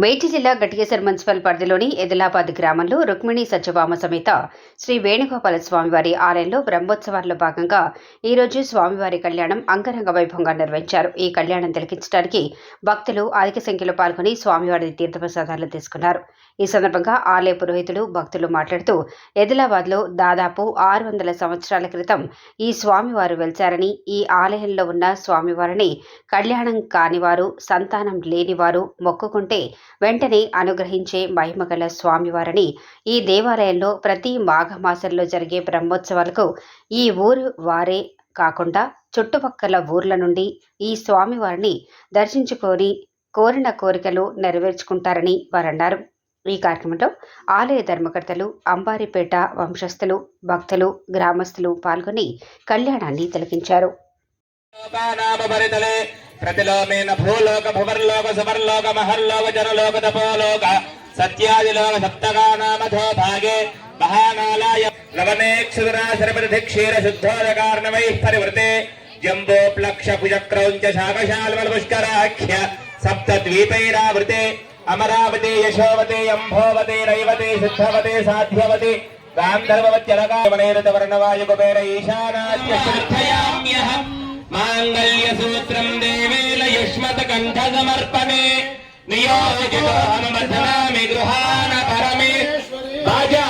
మేడ్చి జిల్లా గట్కేసర్ మున్సిపల్ పరిధిలోని ఎదిలాబాద్ గ్రామంలో రుక్మిణి సత్యభామ సమేత శ్రీ వేణుగోపాల స్వామివారి ఆలయంలో బ్రహ్మోత్సవాల్లో భాగంగా ఈరోజు స్వామివారి కళ్యాణం అంగరంగ వైభవంగా నిర్వహించారు. ఈ కళ్యాణం తిలకించడానికి భక్తులు అధిక సంఖ్యలో పాల్గొని స్వామివారి తీర్థప్రసాదాలు తీసుకున్నారు. ఈ సందర్భంగా ఆలయ పురోహితులు భక్తులు మాట్లాడుతూ ఎదిలాబాద్లో దాదాపు ఆరు వందల సంవత్సరాల క్రితం ఈ స్వామివారు వెలిచారని ఈ ఆలయంలో ఉన్న స్వామివారిని కళ్యాణం కానివారు సంతానం లేనివారు మొక్కుకుంటే వెంటనే అనుగ్రహించే మహిమగల స్వామివారని ఈ దేవాలయంలో ప్రతి మాఘమాసంలో జరిగే బ్రహ్మోత్సవాలకు ఈ ఊరు వారే కాకుండా చుట్టుపక్కల ఊర్ల నుండి ఈ స్వామివారిని దర్శించుకొని కోరిన కోరికలు నెరవేర్చుకుంటారని వారన్నారు. ఈ కార్యక్రమంలో ఆలయ ధర్మకర్తలు అంబారిపేట వంశస్థులు భక్తులు గ్రామస్తులు పాల్గొని కళ్యాణాన్ని తిలకించారు. ప్రతిలోమేన భూలోక భువర్లోక సువర్లోక మహర్లోక జనలోక తపోలోక సత్యాదిలోక సప్తగానామథో భాగే మహానాలాయ లవనేక్షురాశరపతి క్షీర శుద్ధోదకార్ణవై పరివృతే జంబోప్లక్ష కుజక్రౌంచ శాకశాల్మల పుష్కరాఖ్య సప్త ద్వీపైరావృతే అమరావతి యశోవతి అంభోవతి రైవతి సిద్ధవతి సాధ్యవతి గాంధర్వవచ్చలకామనేరత వర్ణవాయు కుబేర ఈశానాత్యర్థయామ్యహం మాంగళ్యసూత్రం దేవేల యుష్మత కంఠ సమర్పణే నియోజితానుమధనామి గృహాన పరమే మాంగళ్యం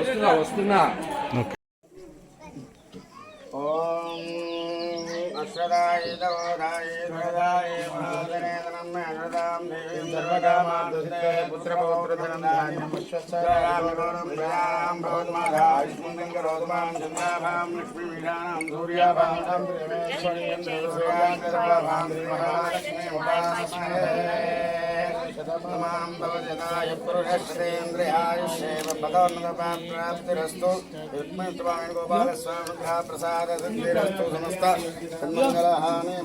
వస్తున్నా వస్తున్నా. ఓం అశ్వదాయ దవోదాయ ధ్రువదాయ మహాదనే సూర్యాభాం త్రిమేశ్వర్యం దేవసూయాం సర్వభాం శ్రీమహాలక్ష్మీ ఉపాసమహే శతమాం భవజనాయ పురుషశ్రేంద్రియాయుష్యేవ పదోన్నతప్రాప్తిరస్తు రుక్మిణి గోపాలస్వామి ప్రసాద సిద్ధిరస్తు సమస్త సన్మంగళహాని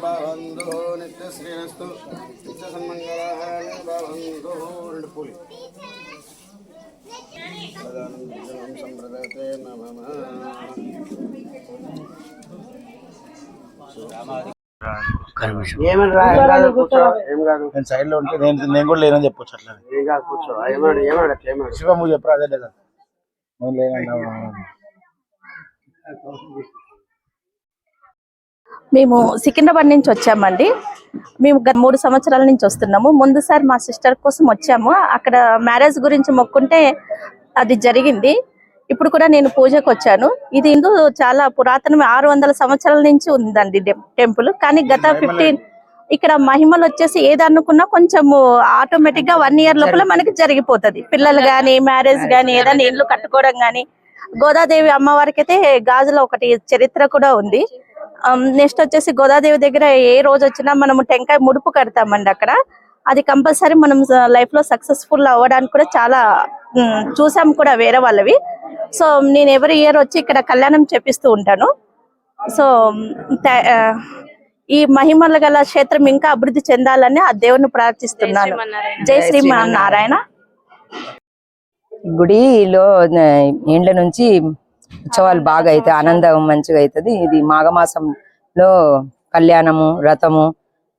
నేను సైడ్లో ఉంటే నేను నేను కూడా లేనని చెప్పొచ్చు అట్లా శివము చెప్పరా అదే లేదా? నేను లేనన్నా మేము సికింద్రాబాద్ నుంచి వచ్చామండి. మేము గత మూడు సంవత్సరాల నుంచి వస్తున్నాము. ముందుసారి మా సిస్టర్ కోసం వచ్చాము. అక్కడ మ్యారేజ్ గురించి మొక్కుంటే అది జరిగింది. ఇప్పుడు కూడా నేను పూజకు వచ్చాను. ఇది హిందూ చాలా పురాతన ఆరు వందల సంవత్సరాల నుంచి ఉందండి టెంపుల్. కానీ గత ఫిఫ్టీన్ ఇక్కడ మహిమలు వచ్చేసి ఏది అనుకున్నా కొంచెము ఆటోమేటిక్గా వన్ ఇయర్ లోపల మనకి జరిగిపోతది. పిల్లలు గాని మ్యారేజ్ గాని ఏదైనా ఇల్లు కట్టుకోవడం గాని. గోదాదేవి అమ్మవారికి అయితే గాజులో ఒకటి చరిత్ర కూడా ఉంది. నెక్స్ట్ వచ్చేసి గోదాదేవి దగ్గర ఏ రోజు వచ్చినా మనము టెంకాయ ముడుపు కడతామండి అక్కడ. అది కంపల్సరీ మనం లైఫ్లో సక్సెస్ఫుల్ అవ్వడానికి కూడా చాలా చూసాం కూడా వేరే వాళ్ళవి. సో నేను ఎవరి ఇయర్ వచ్చి ఇక్కడ కళ్యాణం చేపిస్తూ ఉంటాను. సో ఈ మహిమల గల క్షేత్రం ఇంకా అభివృద్ధి చెందాలని ఆ దేవుని ప్రార్థిస్తున్నాను. జై శ్రీమన్నారాయణ. గుడిలో ఏండ్ల నుంచి ఉత్సవాలు బాగా అవుతాయి ఆనందం మంచిగా అవుతుంది ఇది మాఘమాసంలో కళ్యాణము రథము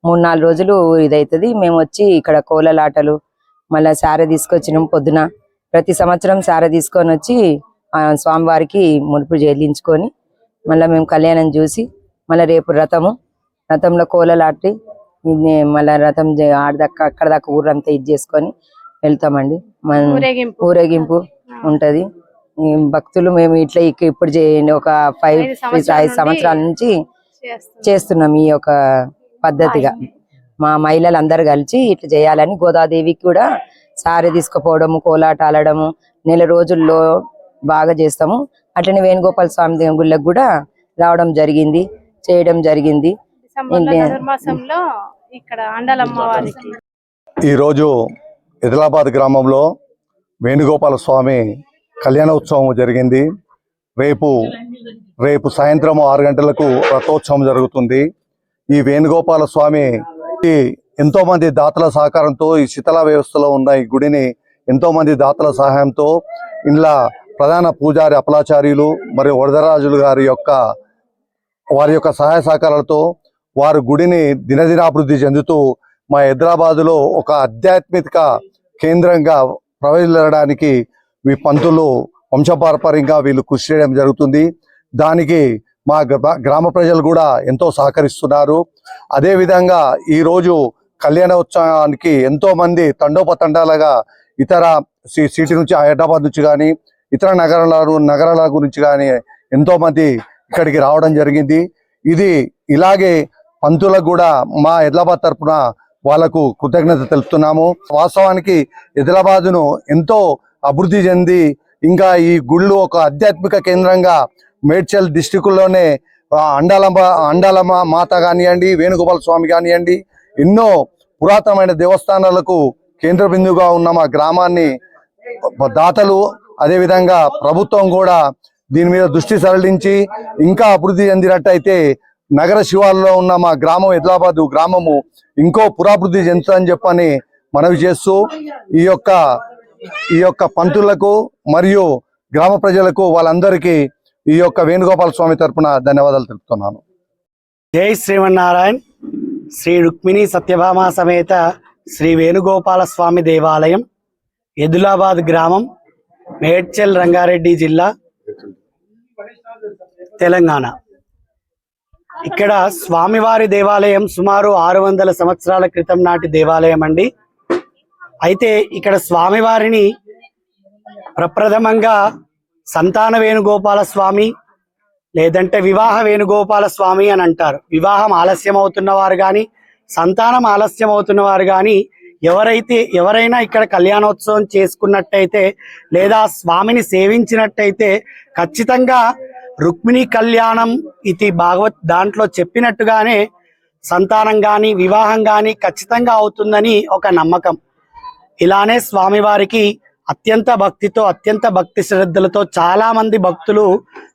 మూడు నాలుగు రోజులు ఇదవుతుంది మేము వచ్చి ఇక్కడ కోలలాటలు మళ్ళా సార తీసుకొచ్చినాం పొద్దున. ప్రతి సంవత్సరం సార తీసుకొని వచ్చి స్వామివారికి ముడుపు చెల్లించుకొని మళ్ళీ మేము కళ్యాణం చూసి మళ్ళీ రేపు రథము రథంలో కోలలాటి మళ్ళా రథం ఆడదాకా అక్కడ దాకా ఊరంతా ఇది చేసుకొని వెళ్తామండి. మన ఊరేగింపు. ఉంటది. భక్తులు మేము ఇట్లా ఇప్పుడు చేయండి ఒక ఫైవ్ ఐదు సంవత్సరాల నుంచి చేస్తున్నాం. ఈ యొక్క పద్ధతిగా. మా మహిళలు అందరు కలిసి ఇట్లా చేయాలని గోదాదేవికి కూడా సారీ తీసుకుపోవడము కోలాట ఆడడము నెల రోజుల్లో బాగా చేస్తాము. అట్లనే వేణుగోపాల స్వామి గుళ్ళకి కూడా రావడం జరిగింది చేయడం జరిగింది. ఇక్కడ అండలమ్మవారికి ఈరోజు ఎదిలాబాద్ గ్రామంలో వేణుగోపాల స్వామి కళ్యాణ ఉత్సవం జరిగింది. రేపు రేపు సాయంత్రం ఆరు గంటలకు రథోత్సవం జరుగుతుంది. ఈ వేణుగోపాల స్వామి ఈ ఎంతో మంది దాతల సహకారంతో ఈ శిథిల వ్యవస్థలో ఉన్న ఈ గుడిని ఎంతో మంది దాతల సహాయంతో ఇంట్లో ప్రధాన పూజారి అపలాచార్యులు మరియు వరదరాజులు గారి యొక్క వారి యొక్క సహాయ సహకారాలతో వారు గుడిని దినదినాభివృద్ధి చెందుతూ మా హైదరాబాదులో ఒక ఆధ్యాత్మిక కేంద్రంగా ప్రవేశించడానికి ఈ పంతులు వంశపారపర్యంగా వీళ్ళు కృషి చేయడం జరుగుతుంది. దానికి మా గ్రా- గ్రామ ప్రజలు కూడా ఎంతో సహకరిస్తున్నారు. అదేవిధంగా ఈరోజు కళ్యాణోత్సవానికి ఉత్సవానికి ఎంతోమంది తండోపతండాలుగా ఇతర సి- సిటీ నుంచి హైదరాబాద్ నుంచి కానీ ఇతర నగరాల నగరాల గురించి కానీ ఎంతో మంది ఇక్కడికి రావడం జరిగింది. ఇది ఇలాగే పంతులకు కూడా మా ఎద్లాబాద్ తరఫున వాళ్ళకు కృతజ్ఞత తెలుపుతున్నాము. వాస్తవానికి ఎదిలాబాదును ఎంతో అభివృద్ధి చెంది ఇంకా ఈ గుళ్ళు ఒక ఆధ్యాత్మిక కేంద్రంగా మేడ్చల్ డిస్టిక్లోనే అండాలమ్మ అండాలమ్మ మాత కానివ్వండి వేణుగోపాల స్వామి కానివ్వండి ఎన్నో పురాతనమైన దేవస్థానాలకు కేంద్ర బిందువుగా ఉన్న మా గ్రామాన్ని దాతలు అదేవిధంగా ప్రభుత్వం కూడా దీని మీద దృష్టి సరళించి ఇంకా అభివృద్ధి చెందినట్టయితే నగర శివార్లో ఉన్న మా గ్రామం ఎద్లాబాదు గ్రామము ఇంకో పురాభివృద్ధి చెందుతుందని చెప్పని మనవి చేస్తూ ఈ యొక్క ఈ యొక్క పంతులకు మరియు గ్రామ ప్రజలకు వాళ్ళందరికీ ఈ యొక్క వేణుగోపాల స్వామి తరఫున ధన్యవాదాలు తెలుపుతున్నాను. జై శ్రీమన్నారాయణ. శ్రీ రుక్మిణి సత్యభామ సమేత శ్రీ వేణుగోపాల స్వామి దేవాలయం ఎదులాబాద్ గ్రామం మేడ్చల్ రంగారెడ్డి జిల్లా తెలంగాణ. ఇక్కడ స్వామివారి దేవాలయం సుమారు ఆరు వందల సంవత్సరాల క్రితం నాటి దేవాలయం అండి. అయితే ఇక్కడ స్వామివారిని ప్రప్రథమంగా సంతాన వేణుగోపాల స్వామి లేదంటే వివాహ వేణుగోపాల స్వామి అని అంటారు. వివాహం ఆలస్యం అవుతున్న వారు కానీ సంతానం ఆలస్యం అవుతున్నవారు కానీ ఎవరైతే ఎవరైనా ఇక్కడ కళ్యాణోత్సవం చేసుకున్నట్టయితే లేదా స్వామిని సేవించినట్టయితే ఖచ్చితంగా రుక్మిణి కళ్యాణం ఇది భాగవత్ దాంట్లో చెప్పినట్టుగానే సంతానం కానీ వివాహం కానీ ఖచ్చితంగా అవుతుందని ఒక నమ్మకం. ఇలానే స్వామివారికి అత్యంత భక్తితో అత్యంత భక్తి శ్రద్ధలతో చాలామంది భక్తులు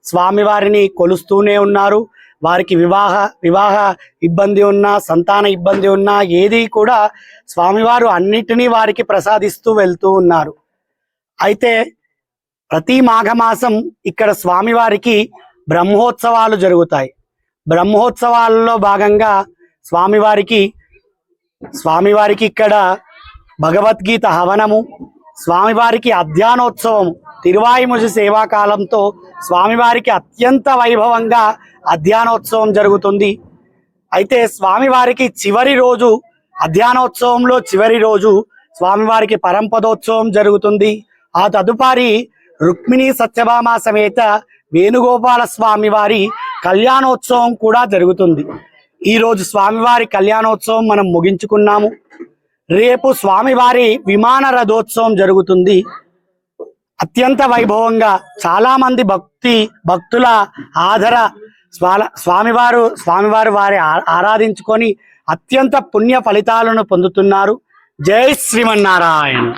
స్వామివారిని కొలుస్తూనే ఉన్నారు. వారికి వివాహ వివాహ ఇబ్బంది ఉన్నా సంతాన ఇబ్బంది ఉన్నా ఏది కూడా స్వామివారు అన్నిటినీ వారికి ప్రసాదిస్తూ వెళ్తూ ఉన్నారు. అయితే ప్రతి మాఘమాసం ఇక్కడ స్వామివారికి బ్రహ్మోత్సవాలు జరుగుతాయి. బ్రహ్మోత్సవాలలో భాగంగా స్వామివారికి స్వామివారికి ఇక్కడ భగవద్గీత హవనము స్వామివారికి అధ్యానోత్సవం తిరువాయిముజి సేవాకాలంతో స్వామివారికి అత్యంత వైభవంగా అధ్యానోత్సవం జరుగుతుంది. అయితే స్వామివారికి చివరి రోజు అధ్యానోత్సవంలో చివరి రోజు స్వామివారికి పరంపదోత్సవం జరుగుతుంది. ఆ తదుపరి రుక్మిణి సత్యభామ సమేత వేణుగోపాల స్వామి వారి కళ్యాణోత్సవం కూడా జరుగుతుంది. ఈరోజు స్వామివారి కళ్యాణోత్సవం మనం ముగించుకున్నాము. రేపు స్వామివారి విమాన రథోత్సవం జరుగుతుంది. అత్యంత వైభవంగా చాలా మంది భక్తి భక్తుల ఆదర స్వాల స్వామివారు స్వామివారు వారి ఆ- ఆరాధించుకొని అత్యంత పుణ్య ఫలితాలను పొందుతున్నారు. జై శ్రీమన్నారాయణ.